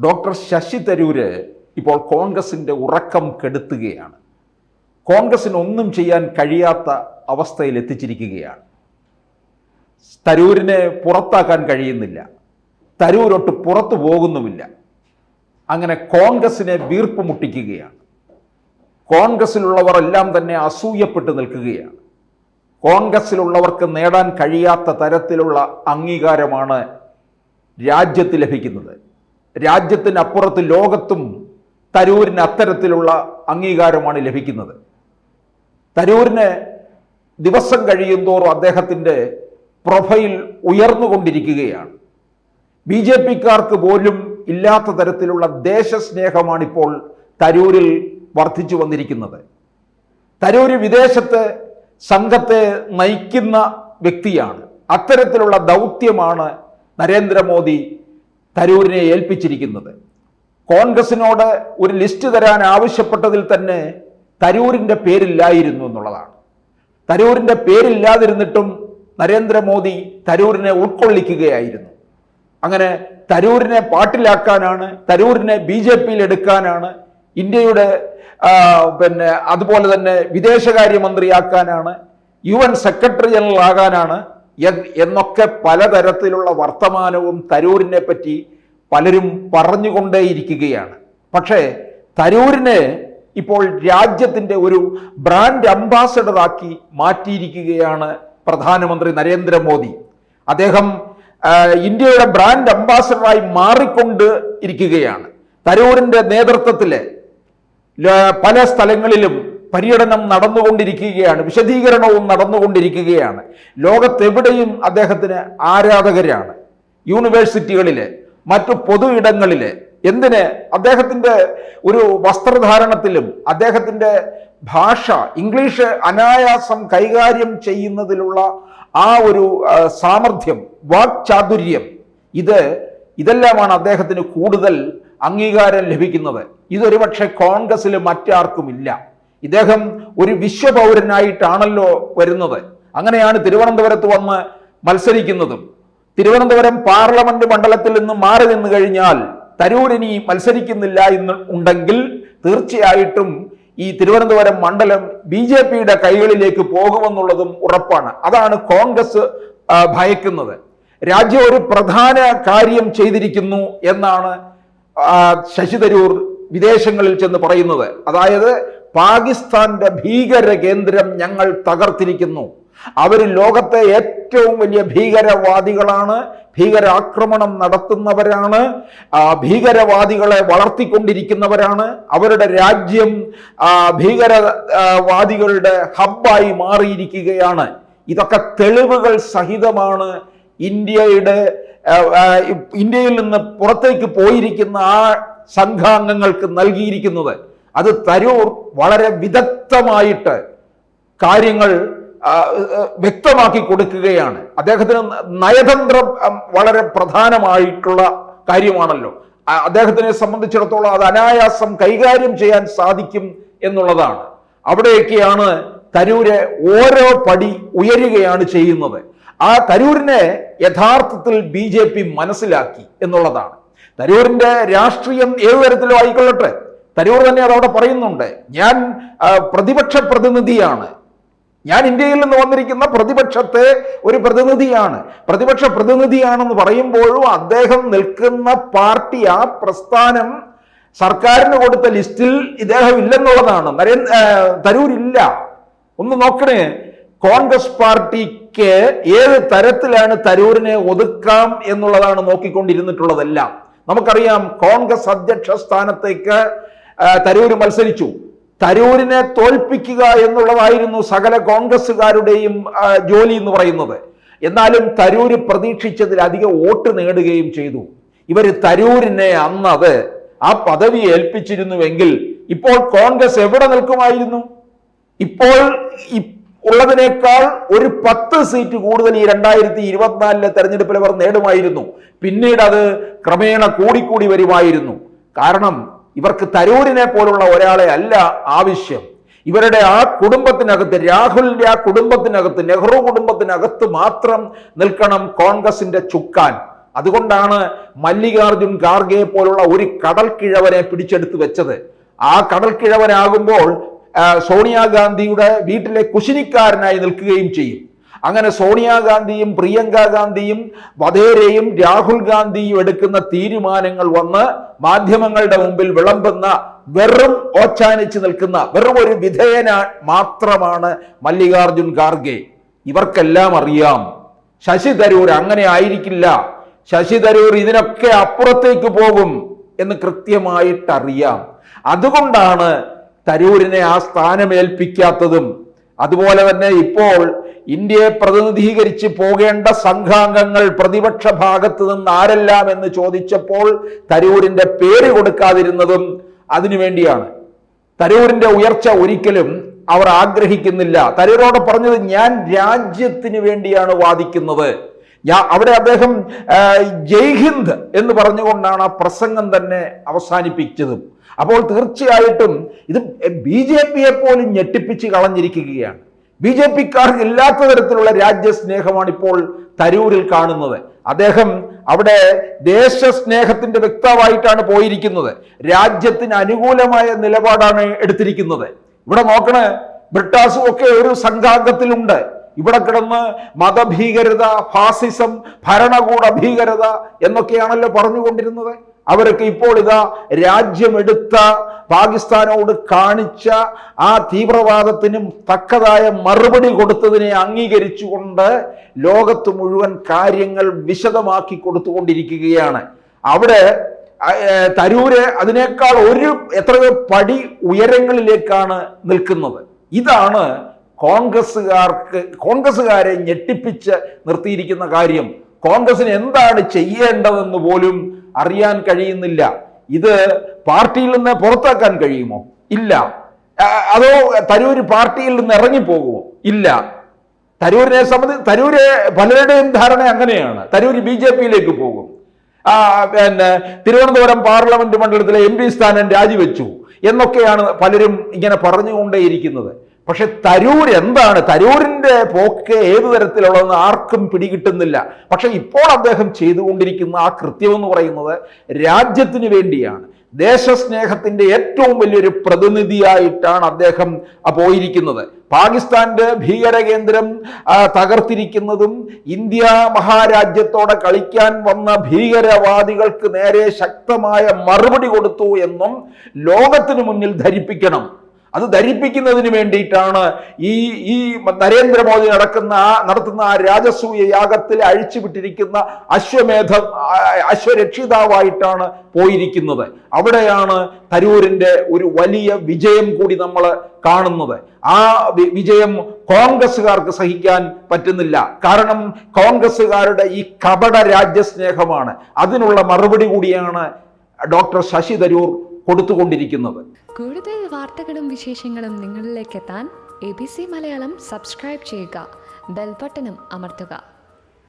Doctor Sasi Tharoor ഇപ്പോൾ കോൺഗ്രസിന്റെ ഉറക്കം കെടുത്തുകയാണ്. കോൺഗ്രസിന് ഒന്നും ചെയ്യാൻ കഴിയാത്ത അവസ്ഥയിൽ എത്തിച്ചിരിക്കുകയാണ്. തരൂരിനെ പുറത്താക്കാൻ കഴിയുന്നില്ല. തരൂരൊട്ട് പുറത്തു പോകുന്നുമില്ല. അങ്ങനെ കോൺഗ്രസിനെ വീർപ്പ് മുട്ടിക്കുകയാണ്. കോൺഗ്രസിലുള്ളവർ എല്ലാം തന്നെ അസൂയപ്പെട്ട് നിൽക്കുകയാണ്. കോൺഗ്രസിലുള്ളവർക്ക് നേടാൻ കഴിയാത്ത തരത്തിലുള്ള അംഗീകാരമാണ് രാജ്യത്ത് ലഭിക്കുന്നത്. രാജ്യത്തിനപ്പുറത്ത് ലോകത്തും തരൂരിന് അത്തരത്തിലുള്ള അംഗീകാരമാണ് ലഭിക്കുന്നത്. തരൂരിന് ദിവസം കഴിയുന്തോറും അദ്ദേഹത്തിന്റെ പ്രൊഫൈൽ ഉയർന്നുകൊണ്ടിരിക്കുകയാണ്. ബി ജെ പിക്കാർക്ക് പോലും ഇല്ലാത്ത തരത്തിലുള്ള ദേശസ്നേഹമാണിപ്പോൾ തരൂരിൽ വർദ്ധിച്ചു വന്നിരിക്കുന്നത്. തരൂര് വിദേശത്ത് സംഘത്തെ നയിക്കുന്ന വ്യക്തിയാണ്. അത്തരത്തിലുള്ള ദൗത്യമാണ് നരേന്ദ്രമോദി തരൂരിനെ ഏൽപ്പിച്ചിരിക്കുന്നത്. കോൺഗ്രസിനോട് ഒരു ലിസ്റ്റ് തരാൻ ആവശ്യപ്പെട്ടതിൽ തന്നെ തരൂരിന്റെ പേരില്ലായിരുന്നു എന്നുള്ളതാണ്. തരൂരിന്റെ പേരില്ലാതിരുന്നിട്ടും നരേന്ദ്രമോദി തരൂരിനെ ഉൾക്കൊള്ളിക്കുകയായിരുന്നു. അങ്ങനെ തരൂരിനെ പാട്ടിലാക്കാനാണ് തരൂരിനെ ബി ജെ പിയിൽ എടുക്കാനാണ് ഇന്ത്യയുടെ പിന്നെ അതുപോലെ തന്നെ വിദേശകാര്യമന്ത്രിയാക്കാനാണ് യു എൻ സെക്രട്ടറി ജനറൽ ആകാനാണ് എന്നൊക്കെ പലതരത്തിലുള്ള വർത്തമാനവും തരൂരിനെ പറ്റി പലരും പറഞ്ഞുകൊണ്ടേയിരിക്കുകയാണ്. പക്ഷേ തരൂരിനെ ഇപ്പോൾ രാജ്യത്തിന്റെ ഒരു ബ്രാൻഡ് അംബാസഡറാക്കി മാറ്റിയിരിക്കുകയാണ് പ്രധാനമന്ത്രി നരേന്ദ്രമോദി. അദ്ദേഹം ഇന്ത്യയുടെ ബ്രാൻഡ് അംബാസഡറായി മാറിക്കൊണ്ട് ഇരിക്കുകയാണ്. തരൂരിന്റെ നേതൃത്വത്തിൽ പല സ്ഥലങ്ങളിലും പര്യടനം നടന്നുകൊണ്ടിരിക്കുകയാണ് വിശദീകരണവും നടന്നുകൊണ്ടിരിക്കുകയാണ്. ലോകത്തെവിടെയും അദ്ദേഹത്തിന് ആരാധകരാണ്. യൂണിവേഴ്സിറ്റികളിൽ മറ്റു പൊതു ഇടങ്ങളിൽ എന്തിന് അദ്ദേഹത്തിന്റെ ഒരു വസ്ത്രധാരണത്തിലും അദ്ദേഹത്തിന്റെ ഭാഷ ഇംഗ്ലീഷ് അനായാസം കൈകാര്യം ചെയ്യുന്നതിലുള്ള ആ ഒരു സാമർഥ്യം വാക്ചാതുര്യം ഇത് ഇതെല്ലാമാണ് അദ്ദേഹത്തിന് കൂടുതൽ അംഗീകാരം ലഭിക്കുന്നത്. ഇതൊരു പക്ഷേ കോൺഗ്രസ്സിൽ മറ്റാർക്കുമില്ല. ഇദ്ദേഹം ഒരു വിശ്വപൗരനായിട്ടാണല്ലോ വരുന്നത്. അങ്ങനെയാണ് തിരുവനന്തപുരത്ത് വന്ന് മത്സരിക്കുന്നതും. തിരുവനന്തപുരം പാർലമെന്റ് മണ്ഡലത്തിൽ നിന്ന് മാറി നിന്ന് കഴിഞ്ഞാൽ തരൂരിനി മത്സരിക്കുന്നില്ല എന്ന് ഉണ്ടെങ്കിൽ തീർച്ചയായിട്ടും ഈ തിരുവനന്തപുരം മണ്ഡലം ബി ജെ പിയുടെ കൈകളിലേക്ക് പോകുമെന്നുള്ളതും ഉറപ്പാണ്. അതാണ് കോൺഗ്രസ് ഭയക്കുന്നത്. രാജ്യം ഒരു പ്രധാന കാര്യം ചെയ്തിരിക്കുന്നു എന്നാണ് ശശി തരൂർ വിദേശങ്ങളിൽ ചെന്ന് പറയുന്നത്. അതായത് പാകിസ്ഥാന്റെ ഭീകര കേന്ദ്രം ഞങ്ങൾ തകർത്തിരിക്കുന്നു. അവർ ലോകത്തെ ഏറ്റവും വലിയ ഭീകരവാദികളാണ് ഭീകരാക്രമണം നടത്തുന്നവരാണ് ഭീകരവാദികളെ വളർത്തിക്കൊണ്ടിരിക്കുന്നവരാണ്. അവരുടെ രാജ്യം ഭീകരവാദികളുടെ ഹബ്ബായി മാറിയിരിക്കുകയാണ്. ഇതൊക്കെ തെളിവുകൾ സഹിതമാണ് ഇന്ത്യയുടെ ഇന്ത്യയിൽ നിന്ന് പുറത്തേക്ക് പോയിരിക്കുന്ന ആ സംഘാംഗങ്ങൾക്ക് നൽകിയിരിക്കുന്നത്. അത് തരൂർ വളരെ വിദഗ്ധമായിട്ട് കാര്യങ്ങൾ വ്യക്തമാക്കി കൊടുക്കുകയാണ്. അദ്ദേഹത്തിന് നയതന്ത്രം വളരെ പ്രധാനമായിട്ടുള്ള കാര്യമാണല്ലോ. അദ്ദേഹത്തിനെ സംബന്ധിച്ചിടത്തോളം അത് അനായാസം കൈകാര്യം ചെയ്യാൻ സാധിക്കും എന്നുള്ളതാണ്. അവിടെയൊക്കെയാണ് തരൂര് ഓരോ പടി ഉയരുകയാണ് ചെയ്യുന്നത്. ആ തരൂരിനെ യഥാർത്ഥത്തിൽ ബി മനസ്സിലാക്കി എന്നുള്ളതാണ്. തരൂരിന്റെ രാഷ്ട്രീയം ഏതു തരത്തിലും ആയിക്കൊള്ളട്ടെ. തരൂർ തന്നെ അതവിടെ പറയുന്നുണ്ട്. ഞാൻ പ്രതിപക്ഷ പ്രതിനിധിയാണ്. ഞാൻ ഇന്ത്യയിൽ നിന്ന് വന്നിരിക്കുന്ന പ്രതിപക്ഷത്തെ ഒരു പ്രതിനിധിയാണ്. പ്രതിപക്ഷ പ്രതിനിധിയാണെന്ന് പറയുമ്പോഴും അദ്ദേഹം നിൽക്കുന്ന പാർട്ടി ആ പ്രസ്ഥാനം സർക്കാരിന് കൊടുത്ത ലിസ്റ്റിൽ ഇദ്ദേഹം ഇല്ലെന്നുള്ളതാണ്. നരേന്ദ്ര ഇല്ല. ഒന്ന് നോക്കണേ. കോൺഗ്രസ് പാർട്ടിക്ക് ഏത് തരത്തിലാണ് തരൂരിനെ ഒതുക്കാം എന്നുള്ളതാണ് നോക്കിക്കൊണ്ടിരുന്നിട്ടുള്ളതെല്ലാം. നമുക്കറിയാം കോൺഗ്രസ് അധ്യക്ഷ സ്ഥാനത്തേക്ക് തരൂര് മത്സരിച്ചു. തരൂരിനെ തോൽപ്പിക്കുക എന്നുള്ളതായിരുന്നു സകല കോൺഗ്രസ്സുകാരുടെയും ജോലി എന്ന് പറയുന്നത്. എന്നാലും തരൂര് പ്രതീക്ഷിച്ചതിലധികം വോട്ട് നേടുകയും ചെയ്തു. ഇവർ തരൂരിനെ അന്നത് ആ പദവി ഏൽപ്പിച്ചിരുന്നുവെങ്കിൽ ഇപ്പോൾ കോൺഗ്രസ് എവിടെ നിൽക്കുമായിരുന്നു? ഇപ്പോൾ ഉള്ളതിനേക്കാൾ ഒരു പത്ത് സീറ്റ് കൂടുതൽ ഈ രണ്ടായിരത്തി ഇരുപത്തിനാലിലെ തെരഞ്ഞെടുപ്പിൽ അവർ നേടുമായിരുന്നു. പിന്നീട് അത് ക്രമേണ കൂടിക്കൂടി വരുമായിരുന്നു. കാരണം ഇവർക്ക് തരൂരിനെ പോലുള്ള ഒരാളെ അല്ല ആവശ്യം. ഇവരുടെ ആ കുടുംബത്തിനകത്ത് രാഹുലിന്റെ ആ കുടുംബത്തിനകത്ത് നെഹ്റു കുടുംബത്തിനകത്ത് മാത്രം നിൽക്കണം കോൺഗ്രസിന്റെ ചുക്കാൻ. അതുകൊണ്ടാണ് മല്ലികാർജുൻ ഖാർഗെ പോലുള്ള ഒരു കടൽക്കിഴവനെ കിഴവനെ പിടിച്ചെടുത്ത് വെച്ചത്. ആ കടൽ കിഴവനാകുമ്പോൾ ആ, സോണിയാഗാന്ധിയുടെ വീട്ടിലെ കുശിനിക്കാരനായി നിൽക്കുകയും ചെയ്യും. അങ്ങനെ സോണിയാഗാന്ധിയും പ്രിയങ്ക ഗാന്ധിയും വധേരയും രാഹുൽ ഗാന്ധിയും എടുക്കുന്ന തീരുമാനങ്ങൾ വന്ന് മാധ്യമങ്ങളുടെ മുമ്പിൽ വിളമ്പുന്ന വെറും ഓച്ചാനിച്ച് നിൽക്കുന്ന വെറും ഒരു വിധേയന മാത്രമാണ് മല്ലികാർജുൻ ഖാർഗെ. ഇവർക്കെല്ലാം അറിയാം. ശശി തരൂർ അങ്ങനെ ആയിരിക്കില്ല. ശശി തരൂർ ഇതിനൊക്കെ അപ്പുറത്തേക്ക് പോകും എന്ന് കൃത്യമായിട്ട് അറിയാം അതുകൊണ്ടാണ് തരൂരിനെ ആ സ്ഥാനമേൽപ്പിക്കാത്തതും. അതുപോലെ തന്നെ ഇപ്പോൾ ഇന്ത്യയെ പ്രതിനിധീകരിച്ച് പോകേണ്ട സംഘാംഗങ്ങൾ പ്രതിപക്ഷ ഭാഗത്ത് നിന്ന് ആരെല്ലാം എന്ന് ചോദിച്ചപ്പോൾ തരൂരിന്റെ പേര് കൊടുക്കാതിരുന്നതും അതിനുവേണ്ടിയാണ്. തരൂരിന്റെ ഉയർച്ച ഒരിക്കലും അവർ ആഗ്രഹിക്കുന്നില്ല. തരൂരോട് പറഞ്ഞത് ഞാൻ രാജ്യത്തിന് വേണ്ടിയാണ് വാദിക്കുന്നത്. ഞാൻ അവിടെ അദ്ദേഹം ജയ് ഹിന്ദ് എന്ന് പറഞ്ഞുകൊണ്ടാണ് ആ പ്രസംഗം തന്നെ അവസാനിപ്പിച്ചതും. അപ്പോൾ തീർച്ചയായിട്ടും ഇത് ബി ജെ പിയെ പോലും ഞെട്ടിപ്പിച്ച് കളഞ്ഞിരിക്കുകയാണ്. ബി ജെ പിക്കാർക്ക് ഇല്ലാത്ത തരത്തിലുള്ള രാജ്യസ്നേഹമാണ് ഇപ്പോൾ തരൂരിൽ കാണുന്നത്. അദ്ദേഹം അവിടെ ദേശസ്നേഹത്തിന്റെ വ്യക്തമായിട്ടാണ് പോയിരിക്കുന്നത്. രാജ്യത്തിന് അനുകൂലമായ നിലപാടാണ് എടുത്തിരിക്കുന്നത്. ഇവിടെ നോക്കണേ ബ്രിട്ടാസും ഒക്കെ ഒരു സംഘാംഗത്തിലുണ്ട്. ഇവിടെ കിടന്ന് മതഭീകരത ഫാസിസം ഭരണകൂട ഭീകരത എന്നൊക്കെയാണല്ലോ പറഞ്ഞുകൊണ്ടിരുന്നത്. അവരൊക്കെ ഇപ്പോൾ ഇതാ രാജ്യമെടുത്ത പാകിസ്ഥാനോട് കാണിച്ച ആ തീവ്രവാദത്തിനും തക്കതായ മറുപടി കൊടുത്തതിനെ അംഗീകരിച്ചുകൊണ്ട് ലോകത്ത് മുഴുവൻ കാര്യങ്ങൾ വിശദമാക്കി കൊടുത്തുകൊണ്ടിരിക്കുകയാണ്. അവിടെ തരൂര് അതിനേക്കാൾ ഒരു എത്രയോ പടി ഉയരങ്ങളിലേക്കാണ് നിൽക്കുന്നത്. ഇതാണ് കോൺഗ്രസ്സുകാർക്ക് കോൺഗ്രസ്സുകാരെ ഞെട്ടിപ്പിച്ച് നിർത്തിയിരിക്കുന്ന കാര്യം. കോൺഗ്രസിന് എന്താണ് ചെയ്യേണ്ടതെന്ന് പോലും അറിയാൻ കഴിയുന്നില്ല. ഇത് പാർട്ടിയിൽ നിന്ന് പുറത്താക്കാൻ കഴിയുമോ? ഇല്ല. അതോ തരൂര് പാർട്ടിയിൽ നിന്ന് ഇറങ്ങിപ്പോകുമോ ഇല്ല. തരൂരിനെ സംബന്ധിച്ച് തരൂര് പലരുടെയും ധാരണ അങ്ങനെയാണ്. തരൂര് ബി ജെ പിയിലേക്ക് പോകും. പിന്നെ തിരുവനന്തപുരം പാർലമെന്റ് മണ്ഡലത്തിലെ എം പി സ്ഥാനം രാജിവെച്ചു എന്നൊക്കെയാണ് പലരും ഇങ്ങനെ പറഞ്ഞുകൊണ്ടേയിരിക്കുന്നത്. പക്ഷെ തരൂർ എന്താണ്? തരൂരിന്റെ പോക്ക് ഏത് തരത്തിലുള്ളതെന്ന് ആർക്കും പിടികിട്ടുന്നില്ല. പക്ഷെ ഇപ്പോൾ അദ്ദേഹം ചെയ്തുകൊണ്ടിരിക്കുന്ന ആ കൃത്യം എന്ന് പറയുന്നത് രാജ്യത്തിന് വേണ്ടിയാണ്. ദേശസ്നേഹത്തിന്റെ ഏറ്റവും വലിയൊരു പ്രതിനിധിയായിട്ടാണ് അദ്ദേഹം പോയിരിക്കുന്നത്. പാകിസ്ഥാന്റെ ഭീകര കേന്ദ്രം തകർത്തിരിക്കുന്നതും ഇന്ത്യ മഹാരാജ്യത്തോടെ കളിക്കാൻ വന്ന ഭീകരവാദികൾക്ക് നേരെ ശക്തമായ മറുപടി കൊടുത്തു എന്നും ലോകത്തിനു മുന്നിൽ ധരിപ്പിക്കണം. അത് ധരിപ്പിക്കുന്നതിന് വേണ്ടിയിട്ടാണ് ഈ ഈ നരേന്ദ്രമോദി നടക്കുന്ന നടത്തുന്ന ആ രാജസൂയ യാഗത്തിൽ അഴിച്ചുവിട്ടിരിക്കുന്ന അശ്വമേധ അശ്വരക്ഷിതാവായിട്ടാണ് പോയിരിക്കുന്നത്. അവിടെയാണ് തരൂരിന്റെ ഒരു വലിയ വിജയം കൂടി നമ്മൾ കാണുന്നത്. ആ വിജയം കോൺഗ്രസ്സുകാർക്ക് സഹിക്കാൻ പറ്റുന്നില്ല. കാരണം കോൺഗ്രസ്സുകാരുടെ ഈ കപട രാജ്യസ്നേഹമാണ്. അതിനുള്ള മറുപടി കൂടിയാണ് ഡോക്ടർ ശശി തരൂർ കൊടുത്തുകൊണ്ടിരിക്കുന്നത് കൂടുതൽ വാർത്തകളും വിശേഷങ്ങളും നിങ്ങളിലേക്ക് എത്താൻ A B C Malayalam subscribe ചെയ്യുക. ബെൽബട്ടനും അമർത്തുക.